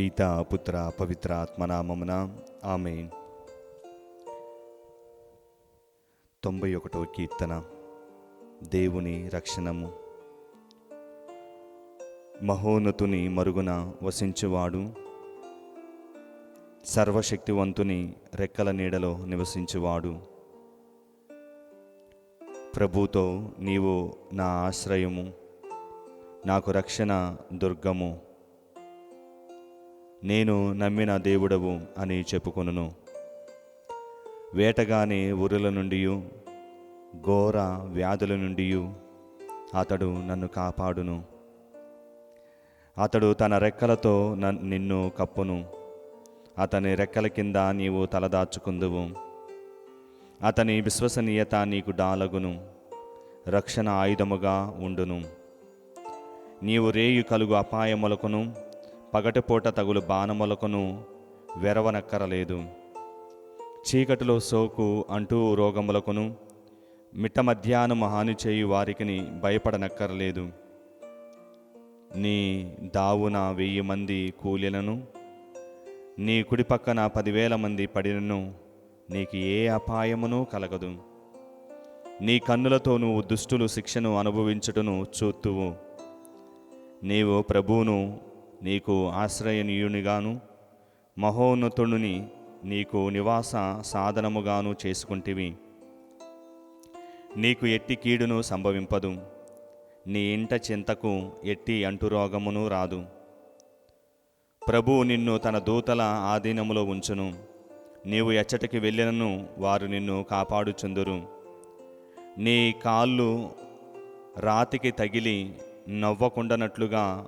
పిత పుత్ర పవిత్ర ఆత్మనామమున ఆమె తొంభై ఒకటో కీర్తన. దేవుని రక్షణము. మహోన్నతుని మరుగున వసించువాడు. సర్వశక్తివంతుని రెక్కల నీడలో నివసించువాడు. ప్రభుతో నీవు నా ఆశ్రయము నాకు రక్షణ దుర్గము. నేను నమ్మిన దేవుడవు అని చెప్పుకొనును. వేటగాని ఉరుల నుండి ఘోర వ్యాధుల నుండి అతడు నన్ను కాపాడును. అతడు తన రెక్కలతో నన్- నిన్ను కప్పును. అతని రెక్కల కింద నీవు తలదాచుకుందువు. అతని విశ్వసనీయత నీకు డాలగును. రక్షణ ఆయుధముగా ఉండును. నీవు రేయు కలుగు అపాయములకును. పగటిపూట తగులు బాణములకును వెరవనక్కరలేదు. చీకటిలో సోకు అంటూ రోగములకును మిట్ట మధ్యాహ్నం హాని చేయు వారికిని భయపడనక్కరలేదు. నీ దావున వెయ్యి మంది కూలిలను నీ కుడి పక్కన పదివేల మంది పడినను నీకు ఏ అపాయమును కలగదు. నీ కన్నులతో నువ్వు దుష్టులు శిక్షను అనుభవించుటను చూతువు నీవు ప్రభువును నీకు ఆశ్రయనీయునిగాను మహోన్నతుడిని నీకు నివాస సాధనముగాను చేసుకుంటివి. నీకు ఎట్టి కీడును సంభవింపదు. నీ ఇంట చింతకు ఎట్టి అంటురోగమును రాదు. ప్రభువు నిన్ను తన దూతల ఆధీనములో ఉంచును. నీవు ఎచ్చటికి వెళ్ళినను వారు నిన్ను కాపాడుచుందురు. నీ కాళ్ళు రాతికి తగిలి నవ్వకుండానట్లుగా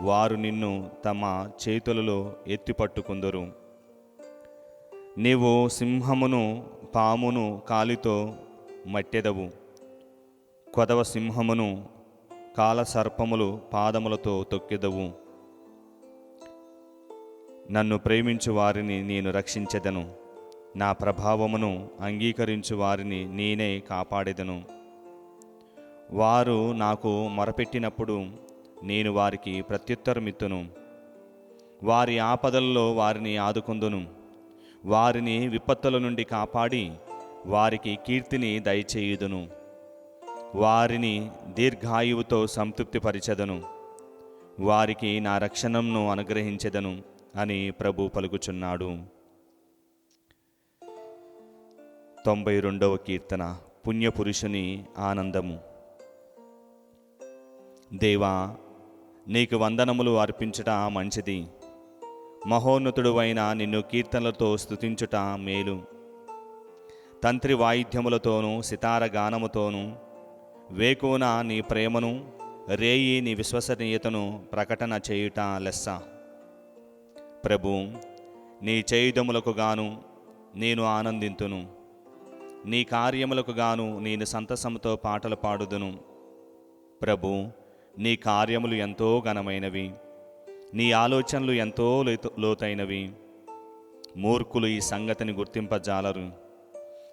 వారు నిన్ను తమ చేతులలో ఎత్తిపట్టుకుందరు. నీవు సింహమును పామును కాలితో మట్టెదవు. కొదవ సింహమును కాలసర్పములు పాదములతో తొక్కెదవు. నన్ను ప్రేమించు వారిని నేను రక్షించెదను. నా ప్రభావమును అంగీకరించు వారిని నేనే కాపాడెదను. వారు నాకు మొరపెట్టినప్పుడు నేను వారికి ప్రత్యుత్తరమిత్తును. వారి ఆపదల్లో వారిని ఆదుకుందును. వారిని విపత్తుల నుండి కాపాడి వారికి కీర్తిని దయచేయుదును. వారిని దీర్ఘాయువుతో సంతృప్తిపరిచెదను. వారికి నా రక్షణను అనుగ్రహించెదను అని ప్రభు పలుకుచున్నాడు. తొంభై రెండవ కీర్తన పుణ్యపురుషుని ఆనందము. దేవా నీకు వందనములు అర్పించుట మంచిది. మహోన్నతుడు అయిన నిన్ను కీర్తనలతో స్తుతించుట మేలు. తంత్రి వాయిద్యములతోనూ సితార గానముతోనూ వేకున నీ ప్రేమను రేయి నీ విశ్వసనీయతను ప్రకటన చేయుట లెస్స. ప్రభు నీ చేయుదములకు గాను నేను ఆనందింతును. నీ కార్యములకు గాను నేను సంతసముతో పాటలు పాడుదును. ప్రభు నీ కార్యములు ఎంతో ఘనమైనవి. నీ ఆలోచనలు ఎంతో లోతు- లోతైనవి. మూర్ఖులు ఈ సంగతిని గుర్తింపజాలరు.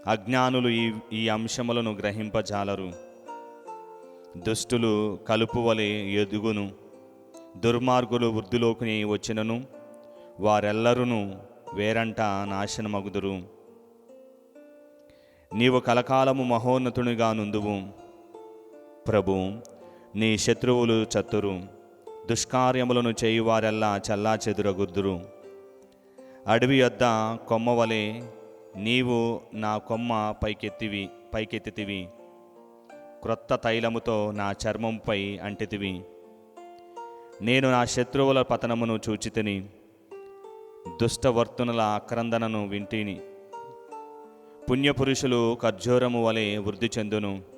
అజ్ఞానులు ఈ ఈ అంశములను గ్రహింపజాలరు. దుష్టులు కలుపు వలె ఎదుగును. దుర్మార్గులు వృద్ధిలోకి వచ్చినను. వారెల్లరూ వేరంట నాశనమగుదురు. నీవు కలకాలము మహోన్నతునిగా నుందువు. ప్రభు నీ శత్రువులు చత్తురు. దుష్కార్యములను చేయువారెల్లా చల్లా చెదురగుద్దురు అడవి యొద్ద కొమ్మ వలె నీవు నా కొమ్మ పైకెత్తివి పైకెత్తితివి. క్రొత్త తైలముతో నా చర్మంపై అంటితివి. నేను నా శత్రువుల పతనమును చూచితిని. దుష్టవర్తునుల ఆక్రందనను వింటిని. పుణ్యపురుషులు ఖర్జూరము వలె వృద్ధి చెందును.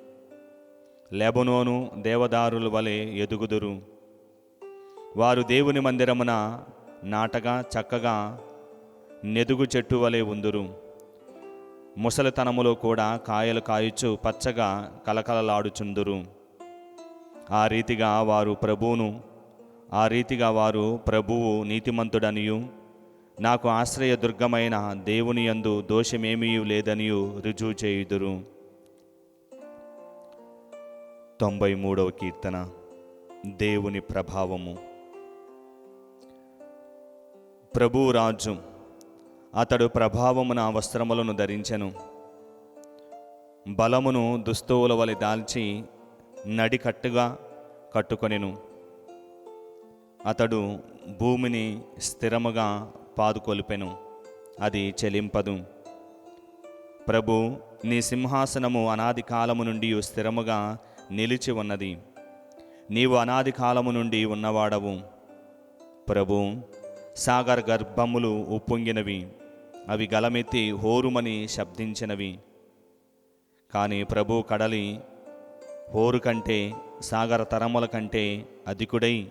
లెబనోను దేవదారుల వలె ఎదుగుదురు. వారు దేవుని మందిరమున నాటగా చక్కగా నెదుగు చెట్టు వలె ఉందురు. ముసలితనములో కూడా కాయలు కాయచ్చు పచ్చగా కలకలలాడుచుందురు ఆ రీతిగా వారు ప్రభువును ఆ రీతిగా వారు ప్రభువు నీతిమంతుడనియు. నాకు ఆశ్రయదుర్గమైన దేవుని యందు దోషమేమీ లేదనియు రుజువు చేయుదురు. తొంభై మూడవ కీర్తన దేవుని ప్రభావము. ప్రభు రాజు అతడు ప్రభావమున వస్త్రములను ధరించెను. బలమును దుస్తువుల వలె దాల్చి నడికట్టుగా కట్టుకొనెను. అతడు భూమిని స్థిరముగా పాదుకొలిపెను అది చెలింపదు. ప్రభు నీ సింహాసనము అనాది కాలము నుండి స్థిరముగా నిలిచి ఉన్నది. నీవు అనాది కాలము నుండి ఉన్నవాడవు. ప్రభు సాగర్ గర్భములు ఉప్పొంగినవి. అవి గలమెత్తి హోరుమని శబ్దించినవి. కానీ ప్రభు కడలి హోరు కంటే సాగర తరముల కంటే అధికుడై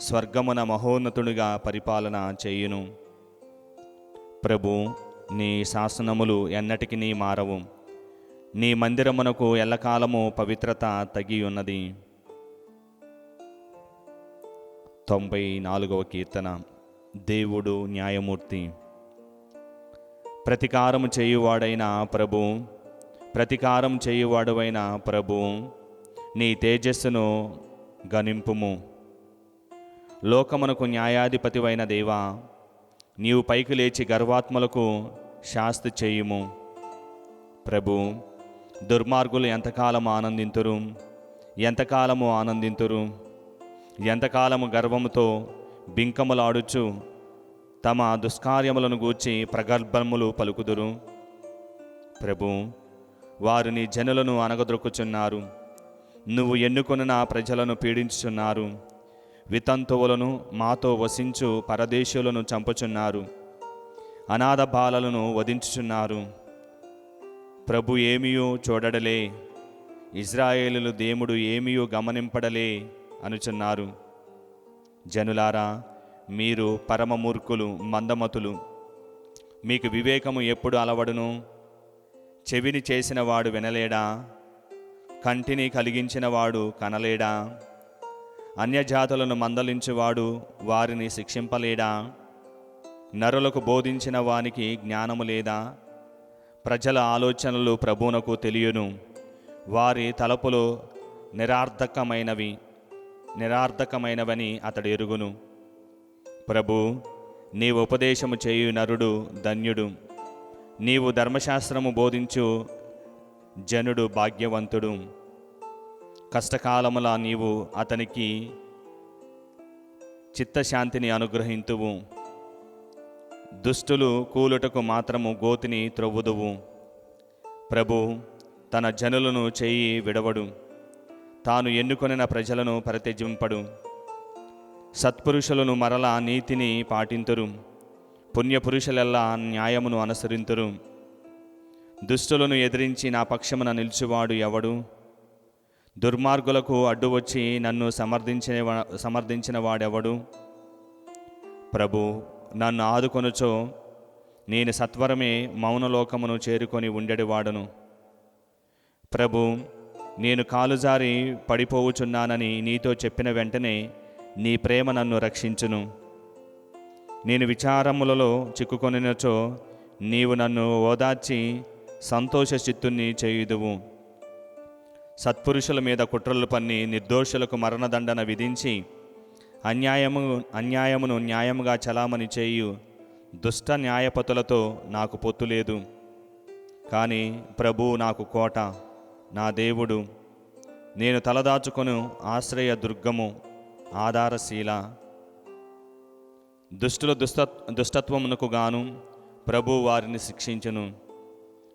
స్వర్గమున మహోన్నతుడిగా పరిపాలన చేయును. ప్రభు నీ శాసనములు ఎన్నటికి నీ మారవు. నీ మందిరమునకు ఎల్లకాలము పవిత్రత తగి ఉన్నది తొంభై నాలుగవ కీర్తన. దేవుడు న్యాయమూర్తి. ప్రతికారము చేయువాడైన ప్రభు ప్రతికారం చేయువాడువైన ప్రభు నీ తేజస్సును గనింపుము లోకమునకు న్యాయాధిపతివైన దేవా నీవు పైకి లేచి గర్వాత్మలకు శాస్తి చేయుము. ప్రభు దుర్మార్గులు ఎంతకాలము ఆనందింతురు? ఎంతకాలము ఆనందింతురు? ఎంతకాలము గర్వముతో బింకములాడుచు తమ దుష్కార్యములను గూర్చి ప్రగల్భములు పలుకుదురు? ప్రభు వారు నీ జనులను అనగదొక్కుచున్నారు నువ్వు ఎన్నుకొనిన ప్రజలను పీడించుచున్నారు. వితంతువులను మాతో వసించు పరదేశులను చంపుచున్నారు. అనాథ బాలలను వధించుచున్నారు. ప్రభు ఏమియో చూడడలే? ఇజ్రాయేలులు దేవుడు ఏమియో గమనింపడలే? అనుచున్నారు. జనులారా మీరు పరమమూర్ఖులు మందమతులు. మీకు వివేకము ఎప్పుడు అలవడును? చెవిని చేసినవాడు వినలేడా? కంటిని కలిగించినవాడు కనలేడా? అన్యజాతులను మందలించువాడు వారిని శిక్షింపలేడా? నరులకు బోధించిన వానికి జ్ఞానము లేదా? ప్రజల ఆలోచనలు ప్రభువునకు తెలియను. వారి తలపులు నిరార్థకమైనవి నిరార్థకమైనవని అతడు ఎరుగును. ప్రభు నీవు ఉపదేశము చేయు నరుడు ధన్యుడు. నీవు ధర్మశాస్త్రము బోధించు జనుడు భాగ్యవంతుడు. కష్టకాలముల నీవు అతనికి చిత్తశాంతిని అనుగ్రహింతువు. దుష్టులు కూలుటకు మాత్రము గోతిని త్రొవ్వుదువు. ప్రభు తన జనులను చేయి విడవడు. తాను ఎన్నుకొనిన ప్రజలను పరిత్యజింపడు సత్పురుషులను మరల నీతిని పాటింతురు. పుణ్యపురుషులెల్లా న్యాయమును అనుసరింతురు. దుష్టులను ఎదిరించి నా పక్షమున నిలిచివాడు ఎవడు? దుర్మార్గులకు అడ్డు వచ్చి నన్ను సమర్థించిన సమర్థించిన వాడెవడు? ప్రభు నన్ను ఆదుకొనుచో నేను సత్వరమే మౌనలోకమును చేరుకొని ఉండేవాడును. ప్రభు నేను కాలుజారి పడిపోవుచున్నానని నీతో చెప్పిన వెంటనే నీ ప్రేమ నన్ను రక్షించును. నేను విచారములలో చిక్కుకొనినచో నీవు నన్ను ఓదార్చి సంతోష చిత్తుని చేయుదువు. సత్పురుషుల మీద కుట్రలు పన్ని నిర్దోషులకు మరణదండన విధించి అన్యాయము అన్యాయమును న్యాయముగా చలామణి చేయు దుష్ట న్యాయపతులతో నాకు పొత్తు లేదు. కానీ ప్రభు నాకు కోట నా దేవుడు. నేను తలదాచుకొను ఆశ్రయ దుర్గము ఆధారశీల. దుష్టుల దుష్ట దుష్టత్వమునకు గాను ప్రభు వారిని శిక్షించును.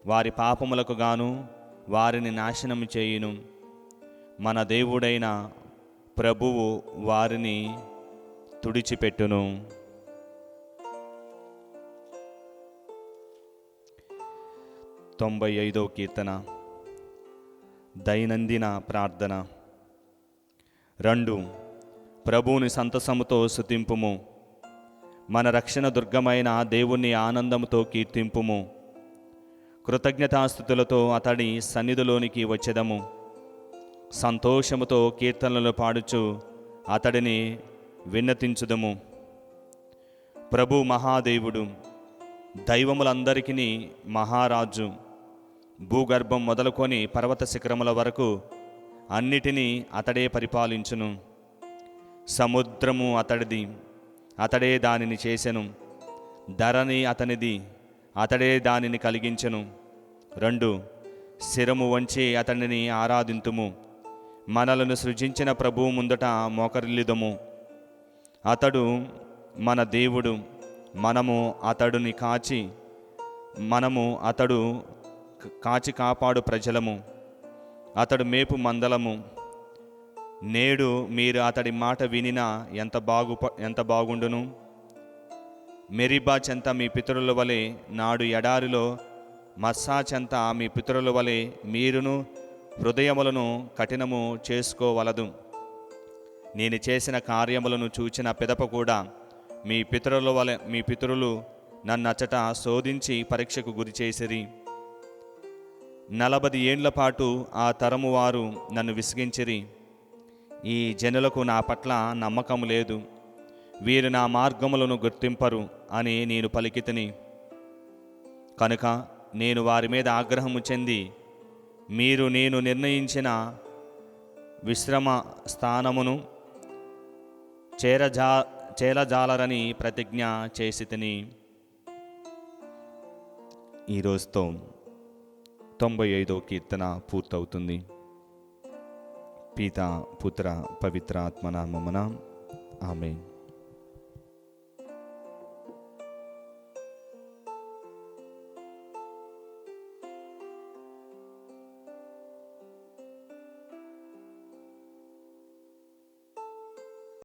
వారి పాపములకు గాను వారిని నాశనం చేయును. మన దేవుడైన ప్రభువు వారిని తుడిచిపెట్టును. తొంభై ఐదవ కీర్తన. దైనందిన ప్రార్థన. రెండు ప్రభువుని సంతసముతో శుతింపుము మన రక్షణ దుర్గమైన దేవుణ్ణి ఆనందముతో కీర్తింపుము. కృతజ్ఞతాస్థుతులతో అతడి సన్నిధిలోనికి వచ్చెదము. సంతోషముతో కీర్తనలు పాడుచు అతడిని విన్నతించుదము. ప్రభు మహాదేవుడు దైవములందరికీ మహారాజు భూగర్భం మొదలుకొని పర్వత శిఖరముల వరకు అన్నిటినీ అతడే పరిపాలించును. సముద్రము అతడిది అతడే దానిని చేసెను. ధరని అతనిది అతడే దానిని కలిగించెను. రెండు శిరము వంచి అతనిని ఆరాధింతుము. మనలను సృజించిన ప్రభువు ముందట మోకరిల్లిదము. అతడు మన దేవుడు మనము అతడుని కాచి మనము అతడు కాచి కాపాడు ప్రజలము. అతడు మేపు మందలము. నేడు మీరు అతడి మాట వినినా ఎంత బాగు ఎంత బాగుండును? మెరిబా చెంత మీ పితరుల వలె నాడు ఎడారిలో మస్సా చెంత మీ పితరుల వలె మీరును హృదయములను కఠినము చేసుకోవలదు. నేను చేసిన కార్యములను చూచిన పిదప కూడా మీ పితరుల వలె మీ పితరులు నన్నచ్చట శోధించి పరీక్షకు గురి చేసిరి. నలభది ఏండ్ల పాటు ఆ తరము వారు నన్ను విసిగించిరి. ఈ జనులకు నా పట్ల నమ్మకం లేదు. వీరు నా మార్గములను గుర్తింపరు అని నేను పలికితిని. కనుక నేను వారి మీద ఆగ్రహము చెంది మీరు నేను నిర్ణయించిన విశ్రమ స్థానమును చేరజా చేలజాలరని ప్రతిజ్ఞ చేసి తిని. ఈ రోజుతో తొంభై ఐదో కీర్తన పూర్తవుతుంది. పీత పుత్ర పవిత్ర ఆత్మనామమున ఆమె